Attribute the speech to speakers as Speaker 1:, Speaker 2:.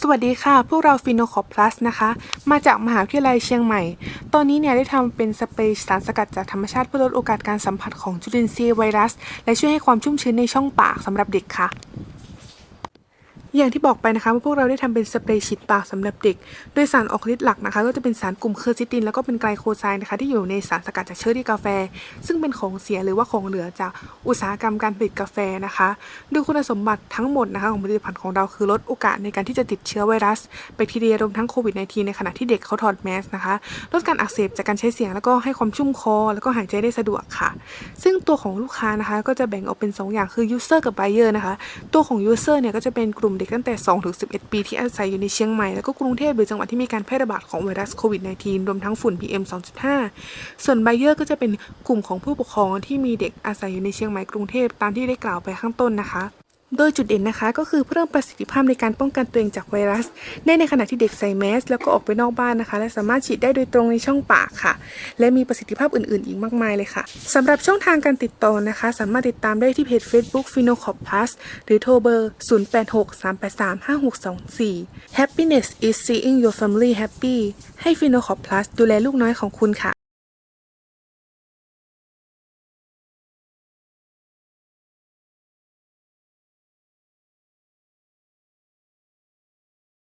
Speaker 1: สวัสดีค่ะ พวกเราฟิโนคอพลัสนะคะ มาจากมหาวิทยาลัยเชียงใหม่ ตอนนี้เนี่ยได้ทำเป็นสเปรย์สารสกัดจากธรรมชาติเพื่อลดโอกาสการสัมผัสของจุลินทรีย์ไวรัส และช่วยให้ความชุ่มชื้นในช่องปากสำหรับเด็กค่ะ อย่างที่บอกไปนะคะว่าพวกเราได้ทำเป็นสเปรย์ฉีดปากสำหรับเด็ก โดยสารออกฤทธิ์หลักนะคะ ก็จะเป็นสารกลุ่มเคอร์ซิติน แล้วก็เป็นไกลโคไซน์นะคะ ที่อยู่ในสารสกัดจากเชอร์รี่กาแฟ ซึ่งเป็นของเสียหรือว่าของเหลือจากอุตสาหกรรมการผลิตกาแฟนะคะโดยคุณสมบัติทั้งหมดนะคะของผลิตภัณฑ์ของเราคือลดโอกาสในการที่จะติดเชื้อไวรัสแบคทีเรียรวมทั้งโควิด -19 ในขณะที่เด็กเขาถอดแมสนะคะลดการอักเสบจากการใช้เสียงแล้วก็ให้ความชุ่มคอ แล้วก็หายใจได้สะดวกค่ะ ซึ่งตัวของลูกค้านะคะก็จะแบ่งออกเป็น 2 อย่างคือ user กับ buyer นะคะ ตัวของ user เนี่ยก็จะเป็นกลุ่มเด็กตั้งแต่2ถึง11 ปีที่อาศัยอยู่ในเชียงใหม่ แล้วก็กรุงเทพหรือจังหวัดที่มีการแพร่ระบาดของไวรัสโควิด -19 รวมทั้งฝุ่น PM 2.5 ส่วนไบเยอร์ก็จะเป็นกลุ่มของผู้ปกครองที่มีเด็กอาศัยอยู่ในเชียงใหม่กรุงเทพตามที่ได้กล่าวไปข้างต้นนะคะ โดยจุดเด่นนะคะก็คือเพิ่มประสิทธิภาพในการป้องกันตัวเองจากไวรัส ได้ในขณะที่เด็กใส่แมส แล้วก็ออกไปนอกบ้านนะคะ และสามารถฉีดได้โดยตรงในช่องปากค่ะ และมีประสิทธิภาพอื่นๆ อีกมากมายเลยค่ะสำหรับช่องทางการติดต่อนะคะ สามารถติดตามได้ที่เพจ Facebook f i n o c o p Plus หรือโทรเบอร์ 0863835624 Happiness is seeing your family happy ให้ f i n o c o p Plus ดูแลลูกน้อยของคุณค่ะ